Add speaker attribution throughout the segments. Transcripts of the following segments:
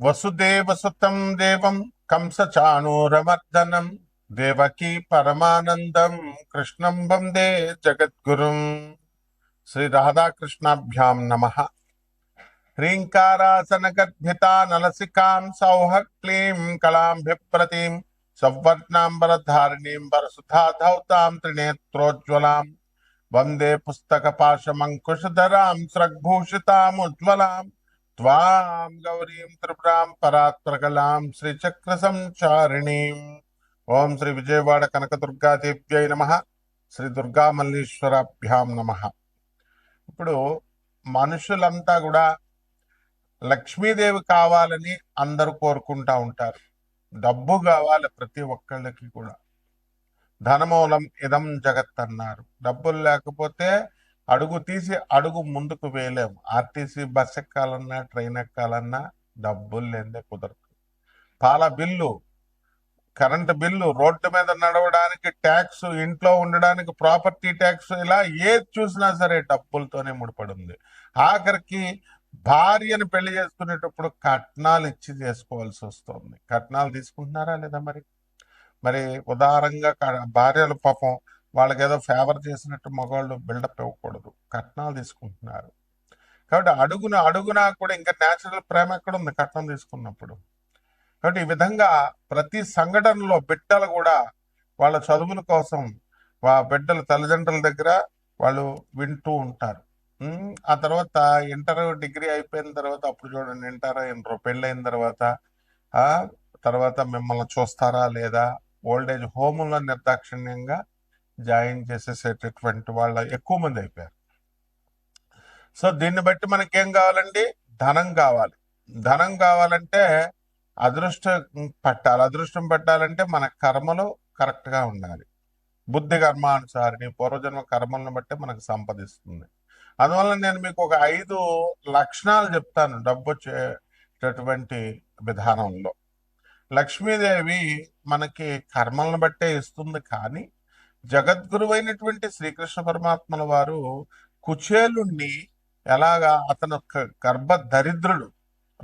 Speaker 1: వసుదేవసుతం దేవం కంసచాణూరమర్దనం దేవకీ పరమానందం కృష్ణం వందే జగద్గురుం శ్రీ రాధాకృష్ణాభ్యాం నమ హ్రీంకారాసనగర్భితా నలసికాం సౌహ క్లీం కళాంభిప్రతీం సౌవర్ణాంబరధారిణీం వరసుధాధౌతాం త్రినేత్రోజ్వలాం వందే పుస్తకపాశమంకుశధరాం స్రగ్భూషితాముజ్వలాం त्वां गौरीं त्रिपुरां పరాత్రకలాం శ్రీచక్ర ॐ ఓం శ్రీ విజయవాడ కనకదుర్గాదేవ్యై నమ శ్రీ దుర్గా మల్లీశ్వరాభ్యాం నమ ఇప్పుడు మనుషులంతా కూడా లక్ష్మీదేవి కావాలని అందరూ కోరుకుంటా ఉంటారు. డబ్బు కావాలి ప్రతి ఒక్కళ్ళకి కూడా. ధనమూలం ఇదం జగత్ అన్నారు డబ్బులు లేకపోతే అడుగు తీసి అడుగు ముందుకు వేయలేము ఆర్టీసీ బస్ ఎక్కాలన్నా ట్రైన్ ఎక్కాలన్నా డబ్బులు లేదే కుదరదు. పాల బిల్లు కరెంటు బిల్లు రోడ్డు మీద నడవడానికి ట్యాక్స్ ఇంట్లో ఉండడానికి ప్రాపర్టీ ట్యాక్స్ ఇలా ఏది చూసినా సరే డబ్బులతోనే ముడిపడి ఉంది ఆఖరికి భార్యను పెళ్ళి చేసుకునేటప్పుడు కట్నాలు ఇచ్చి చేసుకోవాల్సి వస్తుంది. కట్నాలు తీసుకుంటున్నారా లేదా మరి? మరి ఉదారంగా భార్యలు పాపం వాళ్ళకి ఏదో ఫేవర్ చేసినట్టు మగవాళ్ళు బిల్డప్ ఇవ్వకూడదు. కట్నాలు తీసుకుంటున్నారు. కాబట్టి అడుగున అడుగునా కూడా ఇంకా నేచురల్ ప్రేమ ఎక్కడ ఉంది కట్నం తీసుకున్నప్పుడు? కాబట్టి ఈ విధంగా ప్రతి సంఘటనలో బిడ్డలు కూడా వాళ్ళ చదువుల కోసం వా బిడ్డల తల్లిదండ్రుల దగ్గర వాళ్ళు వింటూ ఉంటారు. ఆ తర్వాత ఇంటర్ డిగ్రీ అయిపోయిన తర్వాత అప్పుడు చూడండి ఇంటర్ ఇంటర్ పెళ్ళైన తర్వాత తర్వాత మిమ్మల్ని చూస్తారా లేదా? ఓల్డ్ ఏజ్ హోములో నిర్దాక్షిణ్యంగా జాయిన్ చేసేసేటటువంటి వాళ్ళ ఎక్కువ మంది అయిపోయారు. సో దీన్ని బట్టి మనకేం కావాలండి? ధనం కావాలి. ధనం కావాలంటే అదృష్టం పట్టాలి. అదృష్టం పట్టాలంటే మన కర్మలు కరెక్ట్గా ఉండాలి. బుద్ధి కర్మానుసారిని పూర్వజన్మ కర్మలను బట్టి మనకు సంపదిస్తుంది. అందువల్ల నేను మీకు ఒక ఐదు లక్షణాలు చెప్తాను డబ్బు వచ్చేటటువంటి విధానంలో. లక్ష్మీదేవి మనకి కర్మలను బట్టే ఇస్తుంది కానీ జగద్గురువైనటువంటి శ్రీకృష్ణ పరమాత్మల వారు కుచేలుణ్ణి ఎలాగా అతను గర్భ దరిద్రుడు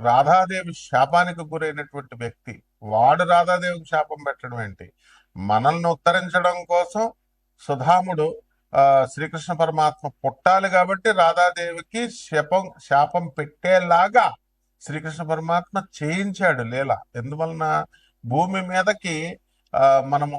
Speaker 1: రాధాదేవి శాపానికి గురైనటువంటి వ్యక్తి. వాడు రాధాదేవికి శాపం పెట్టడం ఏంటి? మనల్ని ఉత్తరించడం కోసం సుధాముడు ఆ, శ్రీకృష్ణ పరమాత్మ పుట్టాలి కాబట్టి రాధాదేవికి శాపం శాపం పెట్టేలాగా శ్రీకృష్ణ పరమాత్మ చేయించాడు లీల. ఎందువలన? భూమి మీదకి ఆ, మనము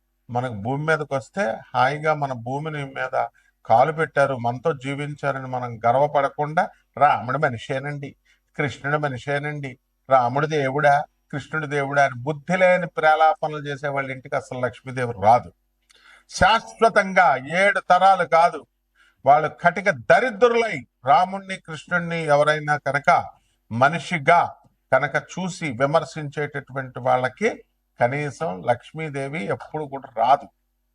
Speaker 1: మనకు భూమి మీదకి వస్తే హాయిగా మన భూమిని మీద కాలు పెట్టారు మనతో జీవించారని మనం గర్వపడకుండా రాముడి మనిషేనండి కృష్ణుడి మనిషేనండి రాముడి దేవుడా కృష్ణుడి దేవుడా అని బుద్ధి లేని ప్రేలాపనలు చేసే వాళ్ళ ఇంటికి అసలు లక్ష్మీదేవి రాదు. శాశ్వతంగా ఏడు తరాలు కాదు వాళ్ళు కటిక దరిద్రులై రాముణ్ణి కృష్ణుణ్ణి ఎవరైనా కనుక మనిషిగా కనుక చూసి విమర్శించేటటువంటి వాళ్ళకి కనీసం లక్ష్మీదేవి ఎప్పుడు కూడా రాదు.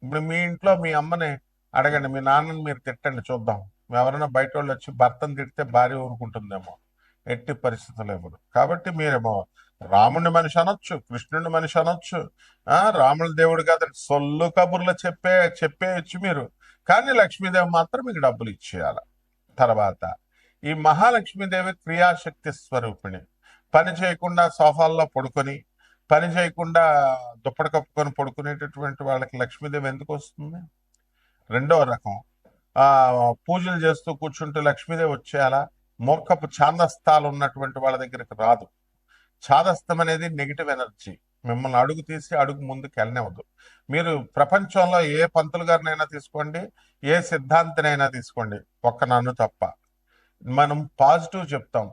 Speaker 1: ఇప్పుడు మీ ఇంట్లో మీ అమ్మని అడగండి మీ నాన్నని మీరు తిట్టండి చూద్దాం. ఎవరైనా బయట వాళ్ళు వచ్చి భర్తను తిడితే భార్య ఊరుకుంటుందేమో. ఎట్టి పరిస్థితులు ఎవరు? కాబట్టి మీరేమో రాముడి మనిషి అనొచ్చు కృష్ణుడి మనిషి అనొచ్చు రాముడి దేవుడు కాదండి సొల్లు కబుర్లు చెప్పే చెప్పేయచ్చు మీరు. కానీ లక్ష్మీదేవి మాత్రం మీకు డబ్బులు ఇచ్చేయాలి. తర్వాత ఈ మహాలక్ష్మీదేవి క్రియాశక్తి స్వరూపిణి. పని చేయకుండా సోఫాల్లో పడుకొని పని చేయకుండా దుప్పటి కప్పుకొని పడుకునేటటువంటి వాళ్ళకి లక్ష్మీదేవి ఎందుకు వస్తుంది? రెండవ రకం. పూజలు చేస్తూ కూర్చుంటూ లక్ష్మీదేవి వచ్చేయాలా? మూర్ఖపు ఛాందస్తాలు ఉన్నటువంటి వాళ్ళ దగ్గరికి రాదు. ఛాదస్తం అనేది నెగిటివ్ ఎనర్జీ మిమ్మల్ని అడుగు తీసి అడుగు ముందుకు వెళ్ళనివ్వదు. మీరు ప్రపంచంలో ఏ పంతులు గారినైనా తీసుకోండి ఏ సిద్ధాంతినైనా తీసుకోండి. ఒక్క నన్ను తప్ప. మనం పాజిటివ్ చెప్తాం.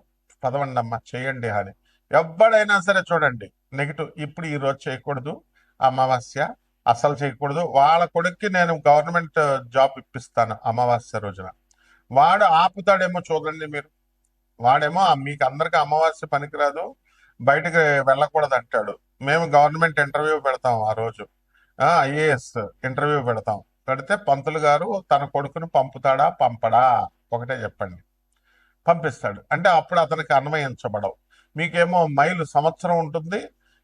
Speaker 1: పదవండి అమ్మ చేయండి అని. ఎవడైనా సరే చూడండి. నెగిటివ్ ఇప్పుడు ఈ రోజు చేయకూడదు అమావాస్య అసలు చేయకూడదు. వాళ్ళ కొడుక్కి నేను గవర్నమెంట్ జాబ్ ఇప్పిస్తాను అమావాస్య రోజున. వాడు ఆపుతాడేమో చూడండి మీరు. వాడేమో మీకు అందరికి అమావాస్య పనికిరాదు బయటకు వెళ్ళకూడదు అంటాడు మేము గవర్నమెంట్ ఇంటర్వ్యూ పెడతాం ఆ రోజు. ఐఏఎస్ ఇంటర్వ్యూ పెడతాం. పెడితే పంతులు గారు తన కొడుకును పంపుతాడా పంపడా? ఒకటే చెప్పండి. పంపిస్తాడు. అంటే అప్పుడు అతనికి అన్వయించబడవు మీకేమో మైలు సంవత్సరం ఉంటుంది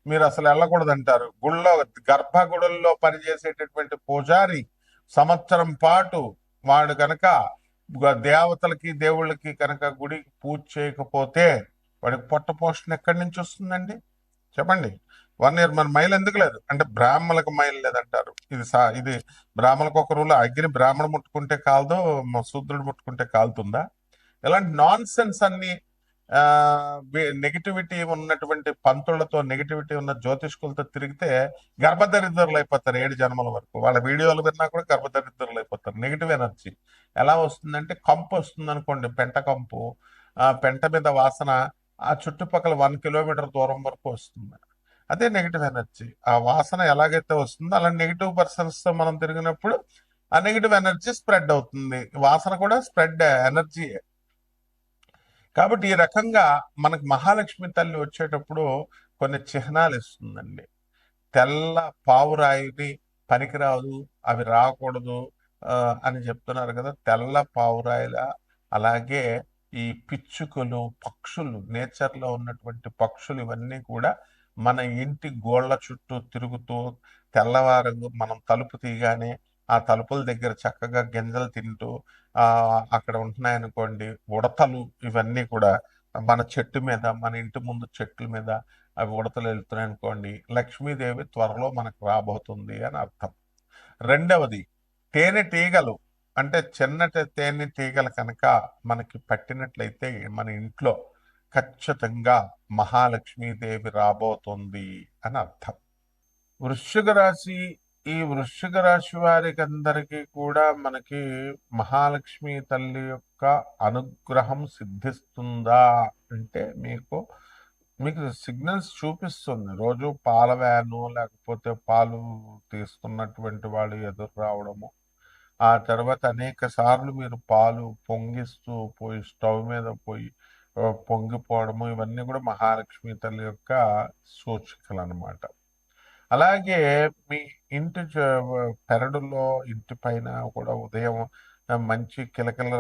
Speaker 1: మీరు అసలు వెళ్ళకూడదు అంటారు గుళ్ళో గర్భగుడుల్లో పనిచేసేటటువంటి పూజారి సంవత్సరం పాటు వాడు కనుక దేవతలకి దేవుళ్ళకి కనుక గుడికి పూజ చేయకపోతే వాడికి పొట్ట పోషణ ఎక్కడి నుంచి వస్తుందండి? చెప్పండి. వన్ ఇయర్ మన మైల్ ఎందుకు లేదు? అంటే బ్రాహ్మణులకు మైల్ లేదంటారు. ఇది సా ఇది బ్రాహ్మణులకు ఒక రూల్. అగ్ని బ్రాహ్మణ ముట్టుకుంటే కాలదో శూద్రుడు ముట్టుకుంటే కాలుతుందా? ఇలాంటి నాన్ సెన్స్ అన్ని నెగిటివిటీ ఉన్నటువంటి పంతులతో నెగిటివిటీ ఉన్న జ్యోతిష్కులతో తిరిగితే గర్భదరిద్రులు అయిపోతారు ఏడు జన్మల వరకు. వాళ్ళ వీడియోలు విన్నా కూడా గర్భదరిద్రులు అయిపోతారు. నెగిటివ్ ఎనర్జీ ఎలా వస్తుందంటే కంపు వస్తుంది అనుకోండి పెంట కంపు. ఆ పెంట మీద వాసన ఆ చుట్టుపక్కల వన్ కిలోమీటర్ దూరం వరకు వస్తుంది. అదే నెగిటివ్ ఎనర్జీ ఆ వాసన ఎలాగైతే వస్తుందో అలా నెగిటివ్ పర్సన్స్తో మనం తిరిగినప్పుడు ఆ నెగిటివ్ ఎనర్జీ స్ప్రెడ్ అవుతుంది. వాసన కూడా స్ప్రెడ్ ఎనర్జీ కాబట్టి ఈ రకంగా మనకు మహాలక్ష్మి తల్లి వచ్చేటప్పుడు కొన్ని చిహ్నాలు ఇస్తుందండి. తెల్ల పావురాయిని పనికిరాదు అవి రాకూడదు అని చెప్తున్నారు కదా. తెల్ల పావురాయిల అలాగే ఈ పిచ్చుకలు పక్షులు నేచర్లో ఉన్నటువంటి పక్షులు ఇవన్నీ కూడా మన ఇంటి గోళ్ళ చుట్టూ తిరుగుతూ తెల్లవారు మనం తలుపు తీయగానే ఆ తలుపుల దగ్గర చక్కగా గింజలు తింటూ ఆ అక్కడ ఉంటున్నాయనుకోండి ఉడతలు ఇవన్నీ కూడా మన చెట్టు మీద మన ఇంటి ముందు చెట్ల మీద అవి ఉడతలు వెళ్తున్నాయి అనుకోండి లక్ష్మీదేవి త్వరలో మనకు రాబోతుంది అని అర్థం. రెండవది తేనె తీగలు అంటే చిన్నటి తేనె తీగలు కనుక మనకి పట్టినట్లయితే మన ఇంట్లో ఖచ్చితంగా మహాలక్ష్మీదేవి రాబోతుంది అని అర్థం. వృశ్చిక రాశి ఈ వృశ్చిక రాశి వారికి అందరికీ కూడా మనకి మహాలక్ష్మి తల్లి యొక్క అనుగ్రహం సిద్ధిస్తుందా అంటే మీకు మీకు సిగ్నల్స్ చూపిస్తుంది. రోజు పాల వ్యాను లేకపోతే పాలు తీస్తున్నటువంటి వాళ్ళు ఎదురు రావడము. ఆ తర్వాత అనేక సార్లు మీరు పాలు పొంగిస్తూ పోయి స్టవ్ మీద పోయి పొంగిపోవడము. ఇవన్నీ కూడా మహాలక్ష్మి తల్లి యొక్క సూచికలు అనమాట అలాగే మీ ఇంటి పెరడులో ఇంటి పైన కూడా ఉదయం మంచి కిలకిల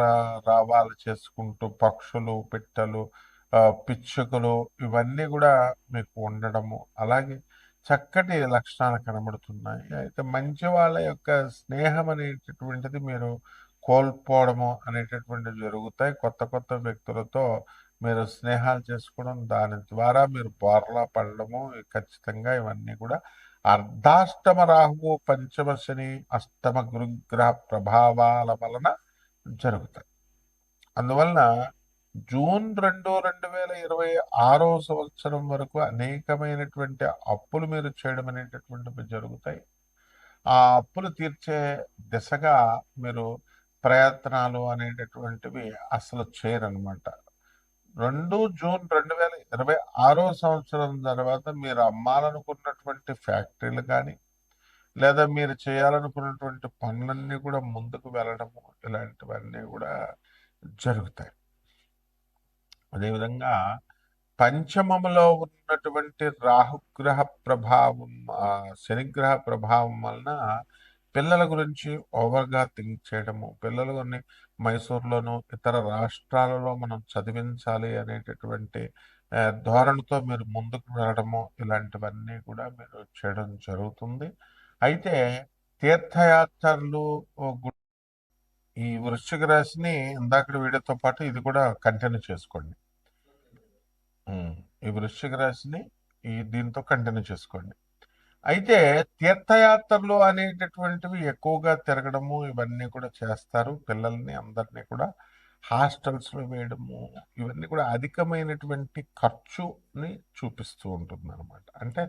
Speaker 1: రావాలు చేసుకుంటూ పక్షులు పిట్టలు పిచ్చుకలు ఇవన్నీ కూడా మీకు ఉండడము. అలాగే చక్కటి లక్షణాలు కనబడుతున్నాయి. అయితే మంచి వాళ్ళ యొక్క స్నేహం అనేటటువంటిది మీరు కోల్పోవడము అనేటటువంటివి జరుగుతాయి. కొత్త కొత్త వ్యక్తులతో మీరు స్నేహాలు చేసుకోవడం దాని ద్వారా మీరు బోర్లా పడడము ఖచ్చితంగా ఇవన్నీ కూడా అర్ధాష్టమ రాహువు పంచమ శని అష్టమ గురుగ్రహ ప్రభావాల వలన జరుగుతాయి. అందువలన జూన్ రెండు రెండు వేల ఇరవై ఆరో సంవత్సరం వరకు అనేకమైనటువంటి అప్పులు మీరు చేయడం అనేటటువంటివి జరుగుతాయి. ఆ అప్పులు తీర్చే దిశగా మీరు ప్రయత్నాలు అనేటటువంటివి అసలు చేయరనమాట. రెండు జూన్ రెండు వేల ఇరవై ఆరో సంవత్సరం తర్వాత మీరు అమ్మాలనుకున్నటువంటి ఫ్యాక్టరీలు కానీ లేదా మీరు చేయాలనుకున్నటువంటి పనులన్నీ కూడా ముందుకు వెళ్ళడము ఇలాంటివన్నీ కూడా జరుగుతాయి. అదేవిధంగా పంచమములో ఉన్నటువంటి రాహుగ్రహ ప్రభావం శనిగ్రహ ప్రభావం వలన పిల్లల గురించి ఓవర్గా థింక్ చేయడము పిల్లలు కొన్ని మైసూర్లోను ఇతర రాష్ట్రాలలో మనం చదివించాలి అనేటటువంటి ధోరణితో మీరు ముందుకు వెళ్ళడము ఇలాంటివన్నీ కూడా మీరు చేయడం జరుగుతుంది. అయితే తీర్థయాత్రలు ఈ వృశ్చిక రాశిని ఇందాక వీడియోతో పాటు ఇది కూడా కంటిన్యూ చేసుకోండి. ఈ వృశ్చిక రాశిని ఈ దీంతో కంటిన్యూ చేసుకోండి. అయితే తీర్థయాత్రలు అనేటటువంటివి ఎక్కువగా తిరగడము ఇవన్నీ కూడా చేస్తారు. పిల్లల్ని అందరినీ కూడా హాస్టల్స్లో వేయడము ఇవన్నీ కూడా అధికమైనటువంటి ఖర్చుని చూపిస్తూ ఉంటుంది అనమాట అంటే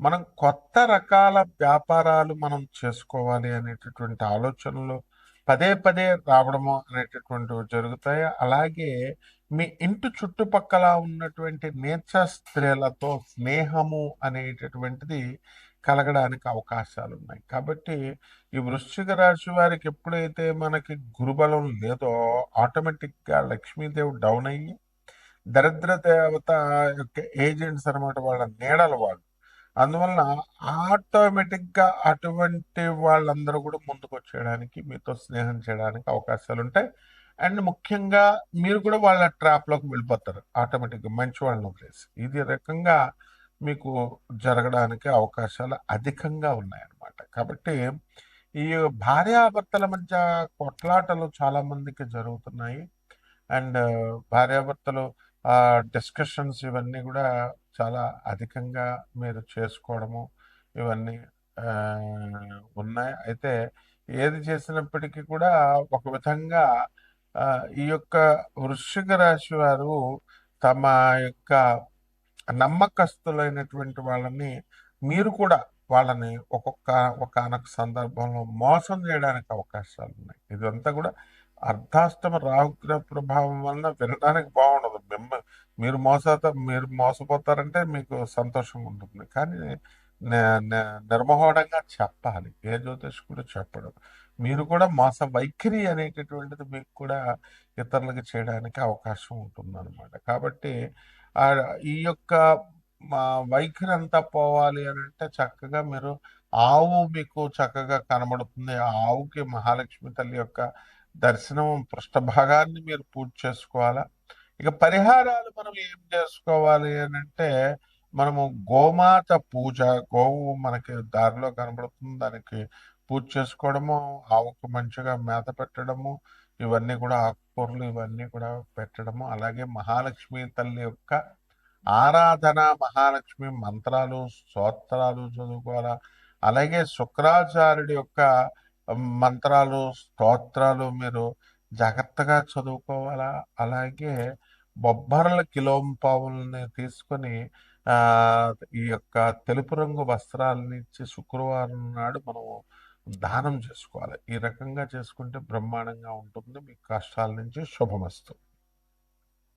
Speaker 1: మనం కొత్త రకాల వ్యాపారాలు మనం చేసుకోవాలి అనేటటువంటి ఆలోచనలు పదే పదే రావడము అనేటటువంటివి జరుగుతాయి. అలాగే మీ ఇంటి చుట్టుపక్కల ఉన్నటువంటి నేచర్ స్త్రీలతో స్నేహము అనేటటువంటిది కలగడానికి అవకాశాలు ఉన్నాయి కాబట్టి ఈ వృశ్చిక రాశి వారికి ఎప్పుడైతే మనకి గురుబలం లేదో ఆటోమేటిక్గా లక్ష్మీదేవి డౌన్ అయ్యి దరిద్ర దేవత యొక్క ఏజెంట్స్ అనమాట వాళ్ళ నీడల వాళ్ళు. అందువలన ఆటోమేటిక్గా అటువంటి వాళ్ళందరూ కూడా ముందుకు వచ్చేయడానికి మీతో స్నేహం చేయడానికి అవకాశాలు ఉంటాయి. అండ్ ముఖ్యంగా మీరు కూడా వాళ్ళ ట్రాప్లోకి వెళ్ళిపోతారు. ఆటోమేటిక్గా మంచి వాళ్ళని వదిలేసి. ఇది రకంగా మీకు జరగడానికి అవకాశాలు అధికంగా ఉన్నాయన్నమాట. కాబట్టి ఈ భార్యాభర్తల మధ్య కొట్లాటలు చాలామందికి జరుగుతున్నాయి. అండ్ భార్యాభర్తలు డిస్కషన్స్ ఇవన్నీ కూడా చాలా అధికంగా మీరు చేసుకోవడము ఇవన్నీ ఉన్నాయి. అయితే ఏది చేసినప్పటికీ కూడా ఒక విధంగా ఈ యొక్క వృశ్చిక రాశి వారు తమ యొక్క నమ్మకస్తులైనటువంటి వాళ్ళని మీరు కూడా వాళ్ళని ఒక్కొక్క ఒకనొక సందర్భంలో మోసం చేయడానికి అవకాశాలు ఉన్నాయి. ఇదంతా కూడా అర్ధాష్టమ రాహుగ్రహ ప్రభావం వలన వినడానికి బాగుండదు. మిమ్మ మీరు మోసత మీరు మోసపోతారంటే మీకు సంతోషం ఉంటుంది. కానీ నిర్మహోడంగా చెప్పాలి. ఏ జ్యోతిష్కుడు చెప్పడం. మీరు కూడా మోస వైఖరి అనేటటువంటిది మీకు కూడా ఇతరులకు చేయడానికి అవకాశం ఉంటుంది అనమాట కాబట్టి ఈ యొక్క వైఖరి అంతా పోవాలి అని అంటే చక్కగా మీరు ఆవు మీకు చక్కగా కనబడుతుంది. ఆ ఆవుకి మహాలక్ష్మి తల్లి యొక్క దర్శనం పృష్ఠభాగాన్ని మీరు పూజ చేసుకోవాలా? ఇక పరిహారాలు మనం ఏం చేసుకోవాలి అని అంటే మనము గోమాత పూజ గోవు మనకి దారిలో కనబడుతుంది. దానికి పూజ చేసుకోవడము ఆవుకు మంచిగా మేత పెట్టడము ఇవన్నీ కూడా ఆకుకూరలు ఇవన్నీ కూడా పెట్టడము. అలాగే మహాలక్ష్మి తల్లి యొక్క ఆరాధన మహాలక్ష్మి మంత్రాలు స్తోత్రాలు చదువుకోవాలా? అలాగే శుక్రాచార్యుడి యొక్క మంత్రాలు స్తోత్రాలు మీరు జాగ్రత్తగా చదువుకోవాలా? అలాగే బొబ్బర్ల కిలోంపావుల్ని తీసుకొని ఈ యొక్క తెలుపు రంగు వస్త్రాలని ఇచ్చి శుక్రవారం నాడు మనము దానం చేసుకోవాలి. ఈ రకంగా చేసుకుంటే బ్రహ్మాండంగా ఉంటుంది. మీ కష్టాల నుంచి శుభమస్తు.